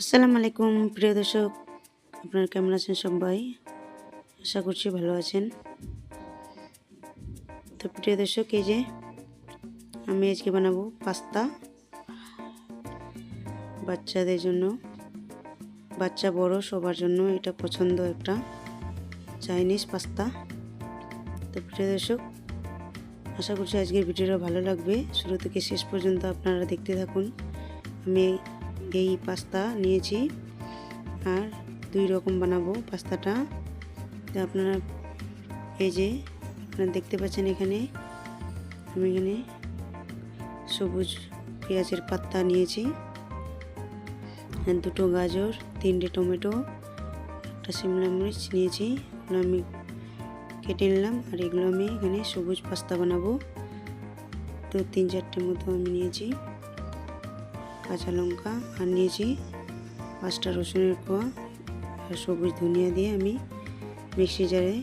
আসসালামু আলাইকুম, প্রিয় দর্শক। আপনারা কেমন আছেন সবাই? আশা করছি ভালো আছেন। তো প্রিয় দর্শক, এই যে আমি আজকে বানাবো পাস্তা বাচ্চাদের জন্য। বাচ্চা বড়, সবার জন্য এটা পছন্দ একটা চাইনিজ পাস্তা। তো প্রিয় দর্শক, আশা করছি আজকের ভিডিওটা ভালো লাগবে। শুরু থেকে শেষ পর্যন্ত আপনারা দেখতে থাকুন। আমি এই পাস্তা নিয়েছি। আর দুই রকম বানাবো পাস্তাটা। তো আপনারা এই যে আপনারা দেখতে পাচ্ছেন এখানে, আমি এখানে সবুজ পেঁয়াজের পাত্তা নিয়েছি। দুটো গাজর, তিনটে টমেটো, একটা শিমলা মরিচ নিয়েছি। আমি কেটে নিলাম আর এগুলো আমি এখানে সবুজ পাস্তা বানাবো। তো তিন চারটে মতো আমি নিয়েছি। কাঁচা লঙ্কা আর নিয়েছি পাঁচটা রসুনের কোয়া, আর সবুজ ধনিয়া দিয়ে আমি মিক্সি জারে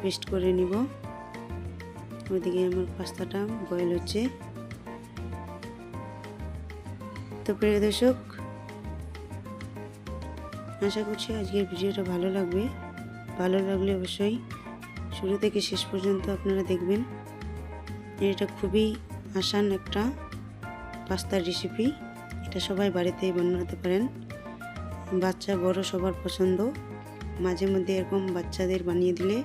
পেস্ট করে নিব। ওইদিকে আমার পাস্তাটা বয়েল হচ্ছে। তো প্রিয় দর্শক, আশা করছি আজকের ভিডিওটা ভালো লাগবে। ভালো লাগলে অবশ্যই শুরু থেকে শেষ পর্যন্ত আপনারা দেখবেন। এটা খুবই আসান একটা পাস্তার রেসিপি এটা সবাই বাড়িতেই বানাতে পারেন। বাচ্চা বড় সবার পছন্দ। মাঝে মধ্যে এরকম বাচ্চাদের বানিয়ে দিলে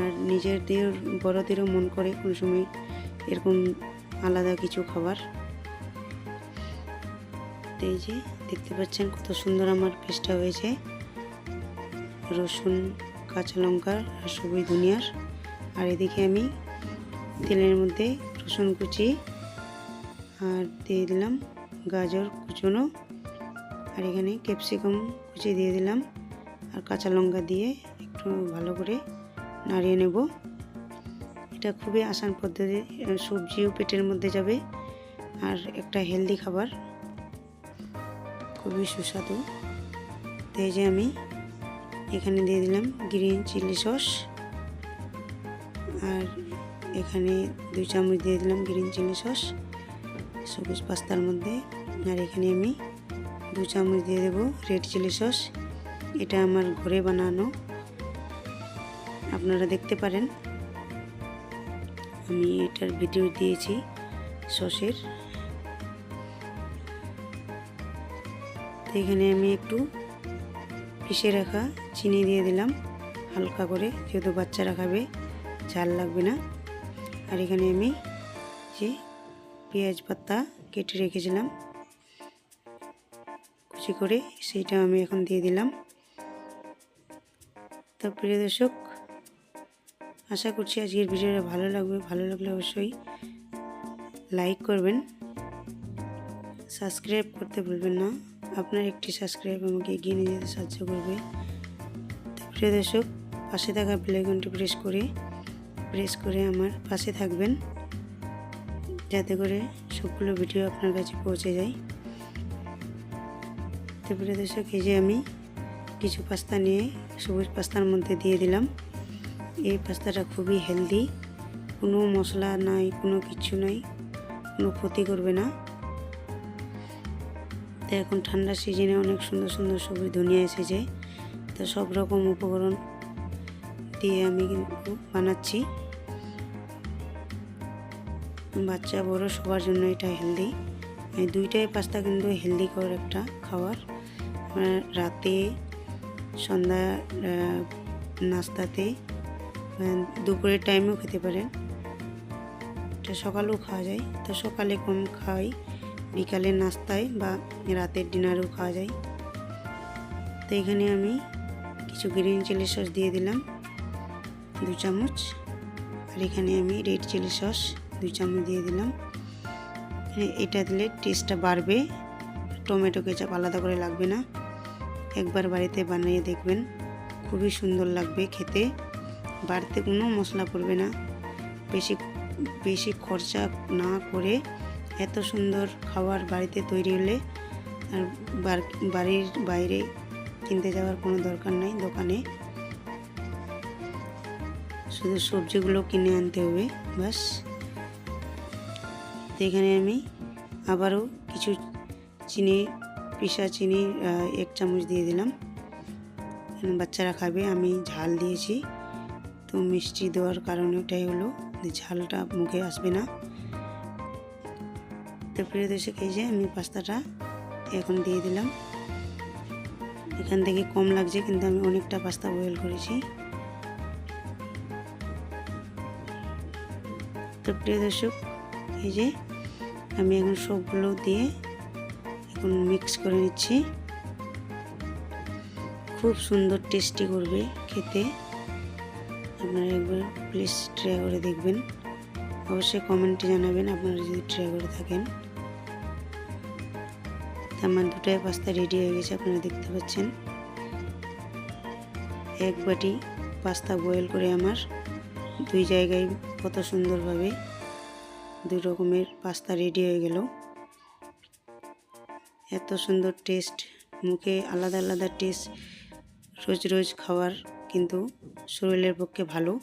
আর নিজেদের, বড়দেরও মন করে কোনো সময় এরকম আলাদা কিছু খাবার। এই যে দেখতে পাচ্ছেন কত সুন্দর আমার পেস্টটা হয়েছে। রসুন, কাঁচা লঙ্কা আর সবুজ ধনিয়ার। আর এদিকে আমি তেলের মধ্যে রসুন কুচি আর দিয়ে দিলাম গাজর কুচনো। আর এখানে ক্যাপসিকাম কুচি দিয়ে দিলাম। আর কাঁচা লঙ্কা দিয়ে একটু ভালো করে নাড়িয়ে নেব। এটা খুবই আসান পদ্ধতি সবজিও পেটের মধ্যে যাবে। আর একটা হেলদি খাবার। খুবই সুস্বাদু। তো এই যে আমি এখানে দিয়ে দিলাম গ্রিন চিলি সস। আর এখানে দুই চামচ দিয়ে দিলাম গ্রিন চিলি সস। সবুজ পাস্তার মধ্যে। আর এখানে আমি দু চামচ দিয়ে দেবো রেড চিলি সস। এটা আমার ঘরে বানানো। আপনারা দেখতে পারেন। আমি এটার ভিডিও দিয়েছি সসের। এখানে আমি একটু পিষে রাখা চিনি দিয়ে দিলাম। হালকা করে, যেহেতু বাচ্চারা খাবে ঝাল লাগবে না। আর এখানে আমি যে পেঁয়াজ পাতা কেটে রেখেছিলাম। কুচি করে সেইটা আমি এখন দিয়ে দিলাম। তো প্রিয় দর্শক, আশা করছি আজকের ভিডিওটা ভালো লাগবে। ভালো লাগলে অবশ্যই লাইক করবেন। সাবস্ক্রাইব করতে ভুলবেন না। আপনার একটি সাবস্ক্রাইব আমাকে এগিয়ে নিয়ে যেতে সাহায্য করবে। তো প্রিয় দর্শক, পাশে থাকা বেলাইকনটি প্রেস করে প্রেস করে আমার পাশে থাকবেন। যাতে করে সবগুলো ভিডিও আপনার কাছে পৌঁছে যায়। তো প্রিয় দর্শক, এই যে আমি কিছু পাস্তা নিয়ে সবুজ পাস্তার মধ্যে দিয়ে দিলাম। এই পাস্তাটা খুবই হেলদি কোনো মশলা নাই, কোনো কিছু নাই, কোনো ক্ষতি করবে না। তো এখন ঠান্ডার সিজনে অনেক সুন্দর সুন্দর সবুজ ধনিয়া এসেছে, তো সব রকম উপকরণ দিয়ে আমি কিন্তু বানাচ্ছি। বাচ্চা বড় সবার জন্য এটা হেলদি এই দুইটাই পাস্তা কিন্তু হেলদি কর একটা খাবার। রাতে, সন্ধ্যা নাস্তাতে দুপুরের টাইমেও খেতে পারেন। এটা সকালেও খাওয়া যায়। তো সকালে কম খাই, বিকালে নাস্তায় বা রাতের ডিনারেও খাওয়া যায়। তো এখানে আমি কিছু গ্রিন চিলি সস দিয়ে দিলাম, দু চামচ। আর এখানে আমি রেড চিলি সস দুই চামচ দিয়ে দিলাম। এটা দিলে টেস্টটা বাড়বে। টমেটো, কেচাপ আলাদা করে লাগবে না। একবার বাড়িতে বানিয়ে দেখবেন, খুবই সুন্দর লাগবে খেতে। বাড়িতে কোনো মশলা পড়বে না। বেশি বেশি খরচা না করে এত সুন্দর খাবার বাড়িতে তৈরি হলে আর বাড়ির বাইরে কিনতে যাওয়ার কোনো দরকার নাই দোকানে। শুধু সবজিগুলো কিনে আনতে হবে বাস তো এখানে আমি আবারও কিছু চিনি, পিসা চিনি এক চামচ দিয়ে দিলাম। বাচ্চারা খাবে, আমি ঝাল দিয়েছি। তো মিষ্টি দেওয়ার কারণে ওটাই হলো ঝালটা মুখে আসবে না। তো প্রিয় দর্শক, এই যে আমি পাস্তাটা এখন দিয়ে দিলাম। এখান থেকে কম লাগছে, কিন্তু আমি অনেকটা পাস্তা বয়েল করেছি। তো প্রিয় দর্শক, এই যে আমি এখন সবগুলো দিয়ে এখন মিক্স করে নিচ্ছি। খুব সুন্দর টেস্টি করবে খেতে। আপনারা একবার প্লিজ ট্রাই করে দেখবেন। অবশ্যই কমেন্টে জানাবেন, আপনারা যদি ট্রাই করে থাকেন। আমার দুটাই পাস্তা রেডি হয়ে গেছে, আপনারা দেখতে পাচ্ছেন। এক বাটি পাস্তা বয়েল করে আমার। দুই জায়গায় কত সুন্দরভাবে দুই রকমের পাস্তা রেডি হয়ে গেল। এত সুন্দর টেস্ট মুখে আলাদা আলাদা টেস্ট রোজ রোজ খাওয়ার কিন্তু শরীরের পক্ষে ভালো।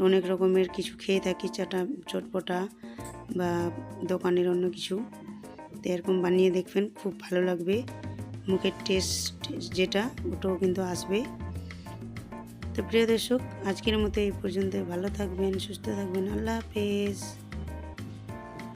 অনেক রকমের কিছু খেয়ে থাকি, চাটা, চটপটা বা দোকানের অন্য কিছু। তো এরকম বানিয়ে দেখবেন, খুব ভালো লাগবে। মুখের টেস্ট যেটা, ওটাও কিন্তু আসবে। তো প্রিয় দর্শক আজকের মতো এই পর্যন্ত ভালো থাকবেন সুস্থ থাকবেন। আল্লাহ হাফেজ।